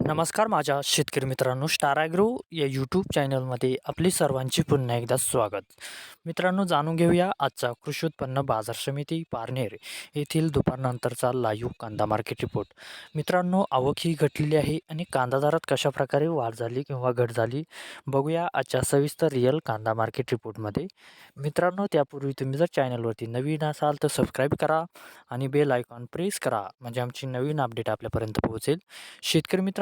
नमस्कार माझ्या शेतकरी मित्रांनो स्टार ॲग्रो या यूट्यूब चॅनलमध्ये आपली सर्वांचे पुन्हा एकदा स्वागत. मित्रांनो जाणून घेऊया आजचा कृषी उत्पन्न बाजार समिती पारनेर येथील दुपारनंतरचा लाईव्ह कांदा मार्केट रिपोर्ट मित्रांनो आवक ही घटलेली आहे आणि कांदा दरात कशाप्रकारे वाढ झाली किंवा घट झाली बघूया आजच्या सविस्तर रिअल कांदा मार्केट रिपोर्टमध्ये मित्रांनो त्यापूर्वी तुम्ही जर चॅनलवरती नवीन असाल तर सबस्क्राईब करा आणि बेल आयकॉन प्रेस करा म्हणजे आमची नवीन अपडेट आपल्यापर्यंत पोहोचेल. शेतकरी मित्र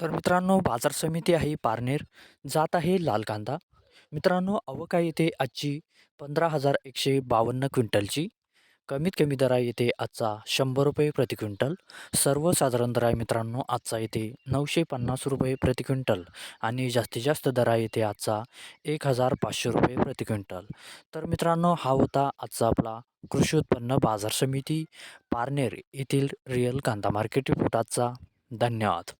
तर मित्रांनो बाजार समिती आहे पारनेर. जात आहे लाल कांदा. मित्रांनो अवका येते आजची पंधरा हजार एकशे बावन्न क्विंटलची. कमीत कमी दरा येते आजचा शंभर रुपये प्रति क्विंटल. सर्वसाधारण दर आहे मित्रांनो आजचा येते नऊशे पन्नास रुपये प्रति क्विंटल. आणि जास्तीत जास्त दरा येते आजचा एक हजार पाचशे रुपये प्रति क्विंटल. तर मित्रांनो हा होता आजचा आपला कृषी उत्पन्न बाजार समिती पारनेर येथील रिअल कांदा मार्केट रिपोर्ट आजचा. धन्यवाद.